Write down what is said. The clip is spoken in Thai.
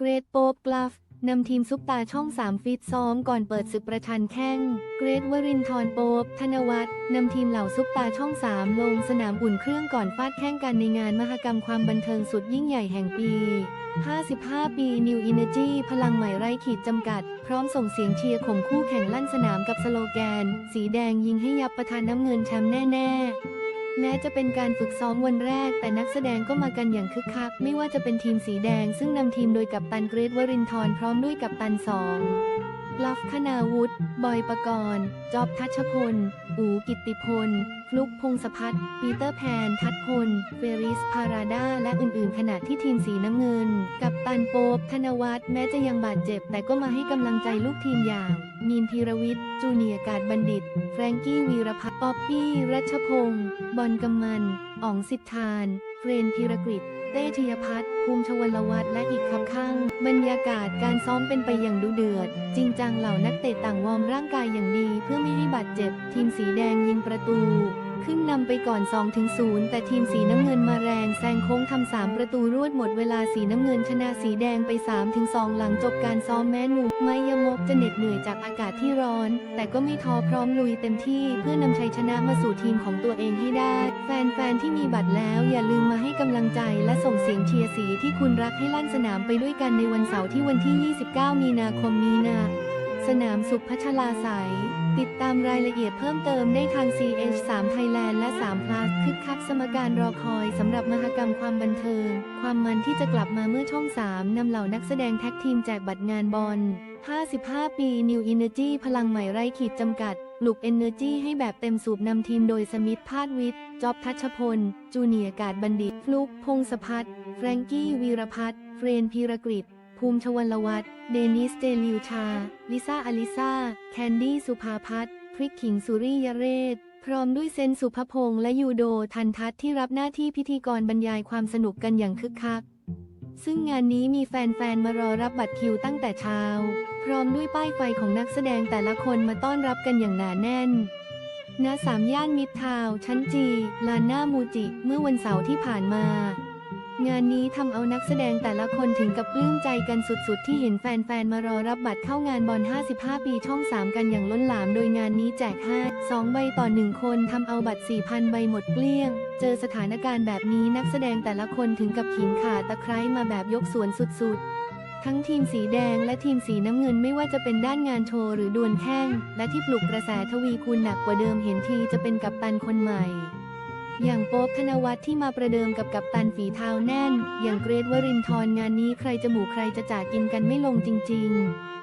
เกรดโป๊บกลัฟนำทีมซุปตาช่อง 3 ฟิตซ้อมก่อนเปิดศึกประชันแข้ง เกรดวรินทร์โป๊บธนวัฒน์นำทีมเหล่าซุปตาช่อง 3 ลงสนามอุ่นเครื่องก่อนฟาดแข้งกันในงานมหกรรมความบันเทิงสุดยิ่งใหญ่แห่งปี 55 ปี New Energy พลังใหม่ไร้ขีดจำกัด พร้อมส่งเสียงเชียร์ข่มคู่แข่งลั่นสนามกับสโลแกน สีแดงยิงให้ยับประธานน้ำเงินแชมป์แน่ ๆ แม้จะเป็นการฝึกซ้อมวันแรก แต่นักแสดงก็มากันอย่างคึกคัก ไม่ว่าจะเป็นทีมสีแดงซึ่งนำทีมโดยกัปตันเกรทวรินทร์พร้อมด้วยกัปตันสอง ลัฟคณาวุฒิ บอยปกรณ์ จอบทัชพล อูกิติพล ฟลุกพงศพัฒน์ปีเตอร์แพน ทัดพล เฟริส พาราดา และอื่นๆ ขณะที่ทีมสีน้ำเงิน กับตันโป๊บธนวัฒน์แม้จะยังบาดเจ็บ แต่ก็มาให้กำลังใจลูกทีมอย่าง มีนพีรวิทย์ จูเนียร์กาดบัณฑิต แฟรงกี้วีรพัฒน์ ป๊อปปี้ รัชพงศ์ บอลกำมัน อ๋องสิทธาน เฟรนธีรกฤษเต้ชยพัฒน์ภูมิชวลวัฒน์และอีกคับข้าง บรรยากาศการซ้อมเป็นไปอย่างดุเดือด จริงจังเหล่านักเตะต่างวอร์มร่างกายอย่างดีเพื่อไม่ให้บาดเจ็บ ทีมสีแดงยิงประตู ขึ้นนำไปก่อน 2-0 แต่ทีมสีน้ำเงินมาแรงแซงโค้งทำ 3 ประตูรวดหมดเวลาสีน้ำเงินชนะสีแดงไป 3-2 หลังจบการซ้อมแม้หนูไมยมกจะเหน็ดเหนื่อยจากอากาศที่ร้อน แต่ก็ไม่ท้อพร้อมลุยเต็มที่เพื่อนำชัยชนะมาสู่ทีมของตัวเองให้ได้ แฟนๆที่มีบัตรแล้วอย่าลืมมาให้กำลังใจและส่งเสียงเชียร์สีที่คุณรักให้ลั่นสนามไปด้วยกันในวันเสาร์ที่วันที่ 29 มีนาคมนี้นะ สนามสุขพัชลาใสยติดตามรายละเอียดเพิ่มเติมได้ทาง CH3 Thailand และ3 Plus คึกคักสมการรอคอยสำหรับมหกรรมความบันเทิง ความมันที่จะกลับมาเมื่อช่อง 3นำเหล่านักแสดงแท็กทีมแจกบัตรงานบอล 55 ปี New Energy พลังใหม่ไร้ขีดจำกัดปลุก Energy ให้แบบเต็มสูบนำทีมโดยสมิธพาดวิทย์จอบทัชพล จูเนียกาดบัณฑิต ฟลุก พงศพัฒน์แฟรงกี้วีรพัฒน์เฟรนพีรกฤต ภูมิชวลวัฒน์เดนิสเจลิวชา ลิซ่าอลิซาแคนดี้สุภาพัฒน์พริกขิงสุริยเรศ พร้อมด้วยเซนสุภพงษ์และยูโดทันทัศน์ที่รับหน้าที่พิธีกรบรรยายความสนุกกันอย่างคึกคัก ซึ่งงานนี้มีแฟนๆ มารอรับบัตรคิวตั้งแต่เช้า พร้อมด้วยป้ายไฟของนักแสดงแต่ละคนมาต้อนรับกันอย่างหนาแน่นณสามย่านมิตรทาวชั้นจี ลานหน้ามูจิ เมื่อวันเสาร์ที่ผ่านมา งานนี้ทำเอานักแสดงแต่ละคนถึงกับปลื้มใจกันสุดๆ ที่เห็นแฟนๆ มารอรับบัตรเข้างานบอล 55 ปีช่อง 3 กันอย่างล้นหลาม โดยงานนี้แจก 5 2 ใบต่อ 1 คนทำเอาบัตร 4,000 ใบหมดเกลี้ยง เจอสถานการณ์แบบนี้นักแสดงแต่ละคนถึงกับขิงขาตะไคร้มาแบบยกสวนสุดๆทั้งทีมสีแดงและทีมสีน้ำเงินไม่ว่าจะเป็นด้านงานโชว์หรือดวลแข้ง และที่ปลุกกระแสทวีคูณหนักกว่าเดิมเห็นทีจะเป็นกัปตันคนใหม่ อย่างโป๊บธนวัฒน์ที่มาประเดิมกับกัปตันฝีเท้าแน่น อย่างเกรทวรินทร์งานนี้ใครจะหมู่ใครจะจ่ากินกันไม่ลงจริง ๆ